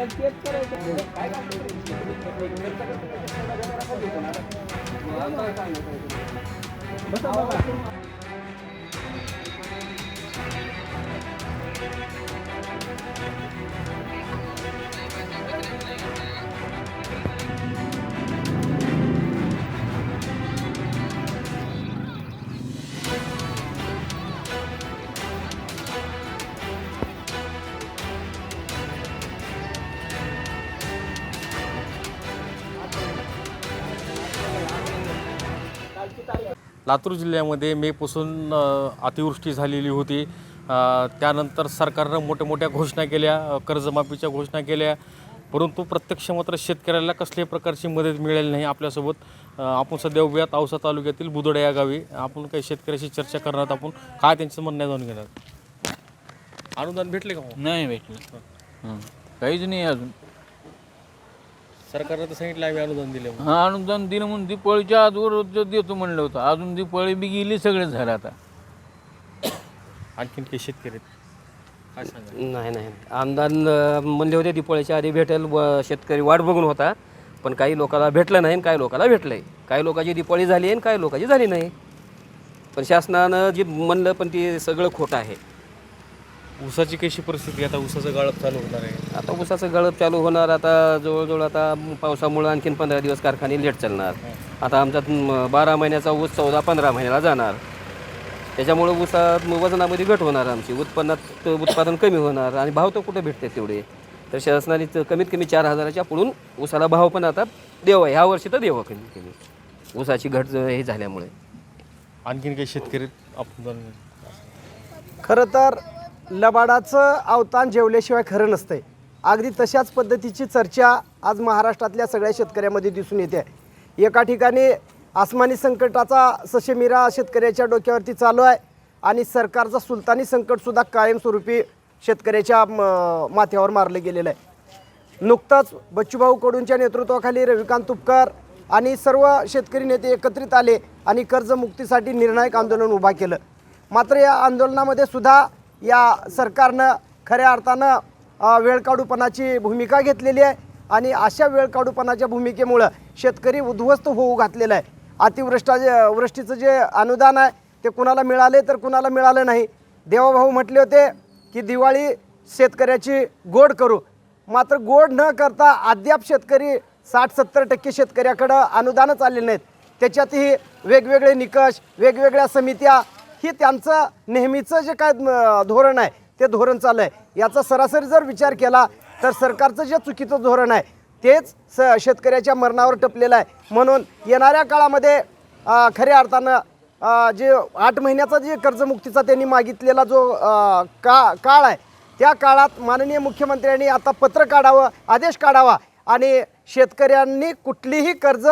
करायचं लातूर जिल्ह्यामध्ये मेपासून अतिवृष्टी झालेली होती. त्यानंतर सरकारनं मोठ्या मोठ्या घोषणा केल्या कर्जमाफीच्या घोषणा केल्या. परंतु प्रत्यक्ष मात्र शेतकऱ्याला कसल्याही प्रकारची मदत मिळाली नाही आपल्यासोबत. आपण सध्या उभ्यात औसा तालुक्यातील बुदोडा या गावी. आपण काही शेतकऱ्याशी चर्चा करणार आपण. काय त्यांचं म्हणणं जाणून घेणार अनुदान भेटले का हो? नाही भेटलं. काहीच नाही अजून. सरकारनं तर सांगितलं आम्ही अनुदान दिले. हा अनुदान दिलं म्हणून दिपाळीच्या आजवर देतो म्हणलं होतं. अजून दिपाळी बी गेली सगळे झालं आता. आणखीन काही शेतकरी आहेत? काय सांगा नाही नाही. आमदार अं, म्हणले होते दिपाळीच्या आधी भेटेल व शेतकरी वाट बघून होता. पण काही लोकांना भेटलं नाही आणि काही लोकांना भेटलं आहे काही लोकांची दिपाळी झाली आणि काही लोकांची झाली नाही. पण शासनानं जे म्हणलं पण ते सगळं खोटं आहे. ऊसाची कशी परिस्थिती आहे? आता ऊसाचं गाळप चालू होणार आहे. आता ऊसाचं गळप चालू होणार आता जवळजवळ आता पावसामुळं आणखीन पंधरा दिवस कारखाने लेट चालणार. आता आमचा बारा महिन्याचा ऊस चौदा पंधरा महिन्याला जाणार. त्याच्यामुळं ऊसात वजनामध्ये घट होणार आमची. उत्पन्नात उत्पादन कमी होणार आणि भाव तर कुठे भेटते तेवढे? तर शासनाने तर कमीत कमी चार हजाराच्या पुढून ऊसाला भाव पण आता देवा ह्या वर्षी तर देवा कमीत कमी. ऊसाची घट ज- हे झाल्यामुळे. आणखीन काही शेतकरी? आपण. खरं तर लबाडाचं अवतान जेवल्याशिवाय खरं नसतंय. अगदी तशाच पद्धतीची चर्चा आज महाराष्ट्रातल्या सगळ्या शेतकऱ्यामध्ये दिसून येते. आहे एका ठिकाणी आसमानी संकटाचा सशमिरा शेतकऱ्याच्या डोक्यावरती चालू आहे आणि सरकारचा सुलतानी संकटसुद्धा कायमस्वरूपी शेतकऱ्याच्या म, माथ्यावर मारलं गेलेलं आहे. नुकतंच बच्चूभाऊ कडूंच्या नेतृत्वाखाली रविकांत तुपकर आणि सर्व शेतकरी नेते एकत्रित आले आणि कर्जमुक्तीसाठी निर्णायक आंदोलन उभा केलं. मात्र या आंदोलनामध्ये सुद्धा या सरकारनं खऱ्या अर्थानं वेळकाढूपणाची भूमिका घेतलेली आहे आणि अशा वेळकाढूपणाच्या भूमिकेमुळं शेतकरी उद्ध्वस्त होऊ घातलेला आहे. अतिवृष्टा जे वृष्टीचं जे अनुदान आहे ते कुणाला मिळाले तर कुणाला मिळालं नाही. देवाभाऊ म्हटले होते की दिवाळी शेतकऱ्याची गोड करू. मात्र गोड न करता अद्याप शेतकरी साठ सत्तर टक्के शेतकऱ्याकडं अनुदानच आलेले नाहीत. त्याच्यातही वेगवेगळे निकष वेगवेगळ्या समित्या ही त्यांचं नेहमीचं जे काय धोरण आहे ते धोरण चाललं आहे याचा सरासरी जर विचार केला तर सरकारचं जे चुकीचं धोरण आहे तेच स शेतकऱ्याच्या मरणावर टपलेलं आहे. म्हणून येणाऱ्या काळामध्ये खऱ्या अर्थानं जे आठ महिन्याचा जे कर्जमुक्तीचा त्यांनी मागितलेला जो का काळ आहे त्या काळात माननीय मुख्यमंत्र्यांनी आता पत्र काढावं आदेश काढावा आणि शेतकऱ्यांनी कुठलीही कर्ज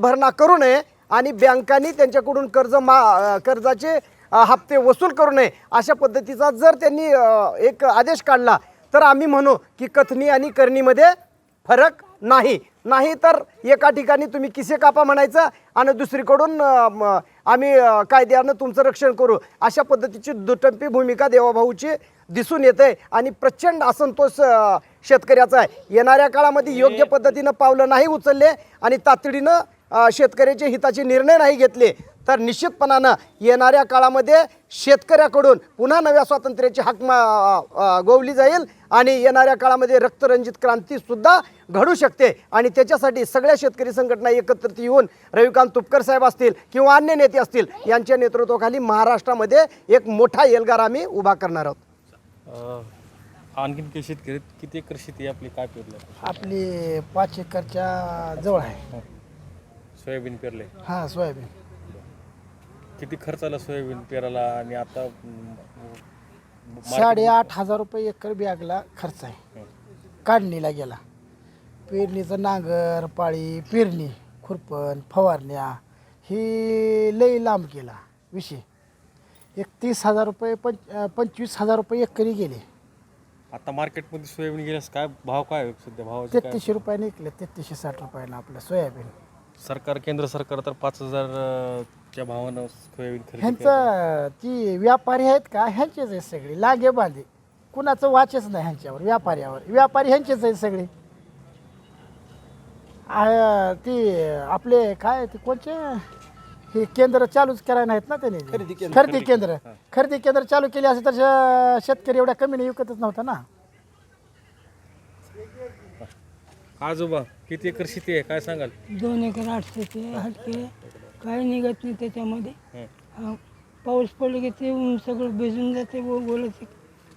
भरणा करू नये आणि बँकांनी त्यांच्याकडून कर्ज मा कर्जाचे हप्ते वसूल करू नये अशा पद्धतीचा जर त्यांनी एक आदेश काढला तर आम्ही म्हणू की कथनी आणि करणीमध्ये फरक नाही. नाही तर एका ठिकाणी तुम्ही किसे कापा म्हणायचं आणि दुसरीकडून आम्ही कायद्यानं तुमचं रक्षण करू. अशा पद्धतीची दुटंपी भूमिका देवाभाऊची दिसून येते आणि प्रचंड असंतोष शेतकऱ्याचा आहे. येणाऱ्या काळामध्ये योग्य पद्धतीनं पावलं नाही उचलले आणि तातडीनं शेतकऱ्याचे हिताचे निर्णय नाही घेतले. तर निश्चितपणानं येणाऱ्या काळामध्ये शेतकऱ्याकडून पुन्हा नव्या स्वातंत्र्याची हाक गोवली जाईल आणि येणाऱ्या काळामध्ये रक्तरंजित क्रांतीसुद्धा घडू शकते. आणि त्याच्यासाठी सगळ्या शेतकरी संघटना एकत्रित येऊन रविकांत तुपकर साहेब असतील किंवा अन्य नेते असतील यांच्या नेतृत्वाखाली महाराष्ट्रामध्ये एक मोठा एल्गार आम्ही उभा करणार आहोत. आणखीन काही शेतकरी? किती एकर शेती आपली? काय पेरलं आपली पाच एकरच्या जवळ आहे. सोयाबीन पेरले हां सोयाबीन. किती खर्च आला सोयाबीन पेराला आणि आता साडेआठ हजार रुपये एकर बॅगला खर्च आहे. काढणीला गेला. पेरणीचं नांगर पाळी पेरणी खुरपण फवारण्या ही लई लांब गेला विषय. एक तीस हजार रुपये पंच पंचवीस हजार रुपये एकरी गेले. आता मार्केटमध्ये सोयाबीन गेल्यास काय भाव काय सध्या? काय? तेहतीसशे रुपयाने विकले तेहतीसशे साठ रुपयानं आपलं सोयाबीन. सरकार केंद्र सरकार तर पाच हजार अ, च्या भावानं सोयाबीन खरेदी करतं. ह्यांचं ती व्यापारी आहेत का ह्यांचेच आहेत सगळे. लागे बांधे. कुणाचं वाचच नाही ह्यांच्यावर व्यापाऱ्यावर. व्यापारी ह्यांचेच आहेत सगळे. आ, ती आपले काय ते कोणचे? हे केंद्र चालूच करायला नाहीत ना त्यांनी. खरेदी केंद्र. खरेदी केंद्र. चालू केले असे तर श- शेतकरी एवढ्या कमीने विकतच नव्हता ना. आजोबा किती एकर शेती आहे? काय सांगाल? दोन एकर आठशे ते हटके काही निघत नाही त्याच्यामध्ये. हं. हा, पाऊस पडले की ते ऊन सगळं भिजून जाते बोलत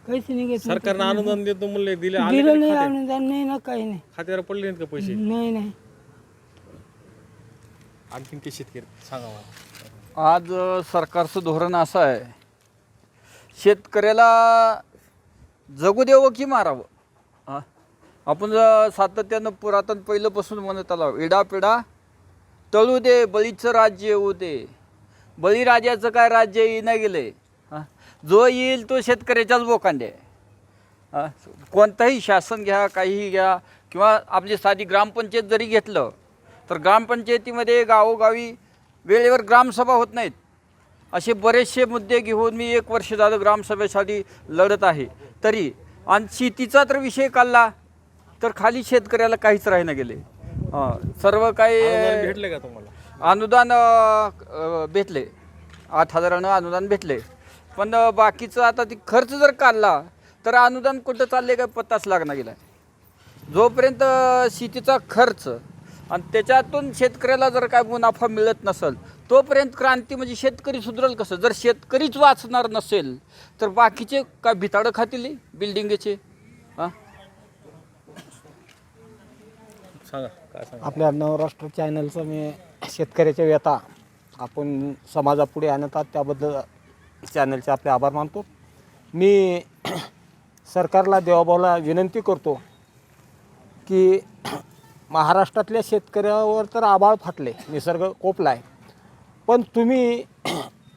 काहीच निघत नाही सरकारनं अनुदान देतो म्हणले दिले आले दिलं नाही? अनुदान नाही ना काही नाही. खात्यावर पडले नाहीत का पैसे? नाही नाही. आणखीन ते शेतकरी सांगा मला. आज अ, सरकारचं धोरण असं आहे. शेतकऱ्याला जगू द्यावं की मारावं? हा? आपण ज- सातत्यानं पुरातन पहिल्यापासून म्हणत आलो. इडापिडा तळू दे बळीचं राज्य येऊ दे. बळीराजाचं काय राज्य येईना गेले? हां? जो येईल तो शेतकऱ्याच्याच बोकांडे. कोणतंही शासन घ्या काहीही घ्या किंवा आपली साधी ग्रामपंचायत जरी घेतलं तर ग्रामपंचायतीमध्ये गावोगावी वेळेवर ग्रामसभा होत नाहीत. असे बरेचसे मुद्दे घेऊन मी एक वर्ष झालं ग्रामसभेसाठी लढत आहे. तरी आणि शेतीचा तर विषय काढला तर खाली शेतकऱ्याला काहीच राहिना गेले. सर्व काही भेटले का तुम्हाला? अनुदान अ, भेटले. आठ हजारानं अनुदान भेटले. पण बाकीचं आता ती खर्च जर काढला तर अनुदान कुठं चालले काय पत्ताच लागणार गेला जोपर्यंत शेतीचा खर्च आणि त्याच्यातून शेतकऱ्याला जर काय मुनाफा मिळत नसेल तोपर्यंत क्रांती म्हणजे शेतकरी सुधरल कसं? जर शेतकरीच वाचणार नसेल तर बाकीचे काय भिताडं खातील बिल्डिंगचे हां? सांगा. आपल्या नवराष्ट्र चॅनलचं मी शेतकऱ्याच्या व्यथा आपण समाजापुढे आणतात त्याबद्दल चॅनलचे आपले आभार मानतो. मी सरकारला देवाभाऊला विनंती करतो की महाराष्ट्रातल्या शेतकऱ्यावर तर आभाळ फाटले निसर्ग कोपला आहे पण तुम्ही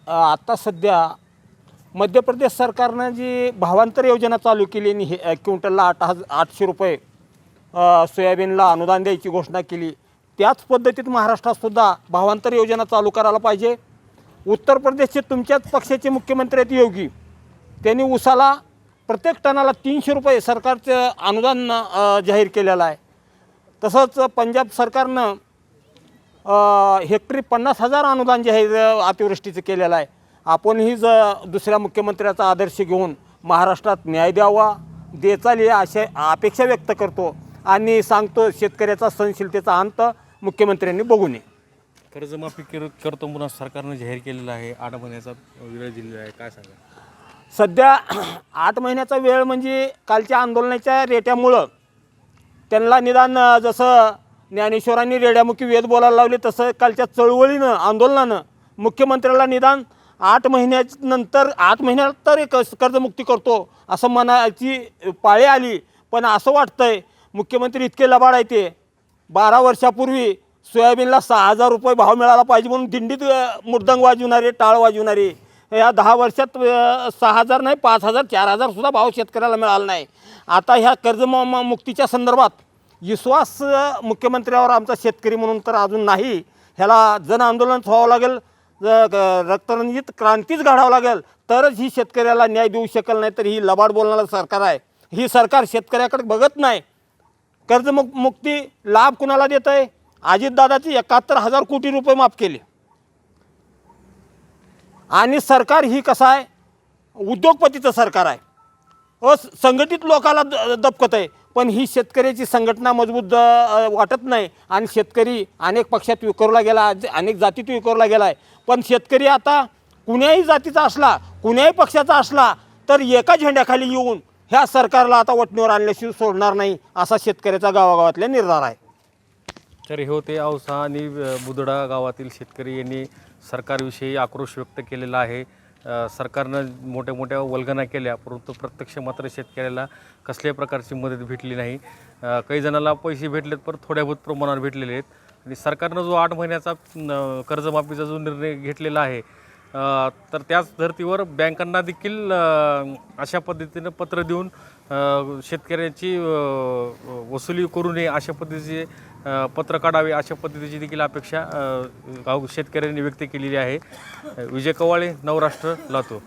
आत्ता सध्या मध्य प्रदेश सरकारनं जी भावांतर योजना चालू केली आणि हे क्विंटलला आठ हज आठशे रुपये सोयाबीनला अनुदान द्यायची घोषणा केली. त्याच पद्धतीत महाराष्ट्रातसुद्धा भावांतर योजना चालू करायला पाहिजे. उत्तर प्रदेशचे तुमच्याच पक्षाचे मुख्यमंत्री आहेत योगी. त्यांनी उसाला प्रत्येक टनाला तीनशे रुपये सरकारचं अनुदान जाहीर केलेलं आहे. तसंच पंजाब सरकारनं हेक्टरी पन्नास हजार अनुदान जाहीर अतिवृष्टीचं केलेलं आहे. आपणही ज दुसऱ्या मुख्यमंत्र्याचा आदर्श घेऊन महाराष्ट्रात न्याय द्यावा देचाल अशा अपेक्षा व्यक्त करतो. आणि सांगतो शेतकऱ्याचा सहनशीलतेचा अंत मुख्यमंत्र्यांनी बघू नये कर्जमाफी कर करतो म्हणून सरकारनं जाहीर केलेला आहे. आठ महिन्याचा वेळ दिलेला आहे. काय सांगा सध्या आठ महिन्याचा वेळ म्हणजे कालच्या आंदोलनाच्या रेट्यामुळं त्यांना निदान जसं ज्ञानेश्वरांनी रेड्यामुखी वेद बोलायला लावले तसं कालच्या चळवळीनं आंदोलनानं मुख्यमंत्र्याला निदान आठ महिन्यानंतर आठ महिन्यात तर एक कर्जमुक्ती करतो असं मनाची पाळी आली. पण असं वाटतंय मुख्यमंत्री इतके लबाड आहे ते. बारा वर्षापूर्वी सोयाबीनला सहा हजार रुपये भाव मिळाला पाहिजे म्हणून दिंडीत मृदंग वाजवणारे टाळ वाजवणारे या दहा वर्षात सहा हजार नाही पाच हजार चार हजारसुद्धा भाव शेतकऱ्याला मिळाला नाही. आता ह्या कर्ज म- मुक्तीच्या संदर्भात विश्वास मुख्यमंत्र्यावर आमचा शेतकरी म्हणून तर अजून नाही. ह्याला जन आंदोलन व्हावं लागेल रक्तरंजित क्रांतीच घडावं लागेल तरच ही शेतकऱ्याला न्याय देऊ शकेल नाही तर ही लबाड बोलणारं सरकार आहे. ही सरकार शेतकऱ्याकडे बघत नाही. कर्जमुक मुक्ती लाभ कुणाला देत आहे अजितदादाचे एकाहत्तर हजार कोटी रुपये माफ केले. आणि सरकार ही कसं आहे? उद्योगपतीचं सरकार आहे. असंघटित संघटित लोकाला द दबकत आहे पण ही शेतकऱ्याची संघटना मजबूत वाटत नाही. आणि शेतकरी अनेक पक्षात विकरला गेला अनेक जातीत विकरला गेला आहे पण शेतकरी आता कुण्याही जातीचा असला कुण्याही पक्षाचा असला तर एका झेंड्याखाली येऊन ह्या सरकारला आता वटणीवर आणल्याशिवाय सोडणार नाही असा शेतकऱ्याचा गावागावातल्या निर्धार आहे. तर हे होते औसा आणि बुदडा गावातील शेतकरी यांनी सरकारविषयी आक्रोश व्यक्त केलेला आहे. सरकारनं मोठ्या मोठ्या वल्गना केल्या परंतु प्रत्यक्ष मात्र शेतकऱ्याला कसल्याही प्रकारची मदत भेटली नाही. काही जणांना पैसे भेटलेत पण थोड्याभूत प्रमाणावर प्रमाणात भेटलेले आहेत. आणि सरकारनं जो आठ महिन्याचा कर्जमाफीचा जो निर्णय घेतलेला आहे तर त्याच धर्तीवर बँकांना देखील अशा पद्धतीनं पत्र देऊन शेतकऱ्यांची वसुली करू नये अशा पद्धतीचे पत्र काढावे अशा पद्धतीची देखील अपेक्षा गाव शेतकऱ्यांनी व्यक्त केलेली आहे. विजय कवाळे नवराष्ट्र लातूर.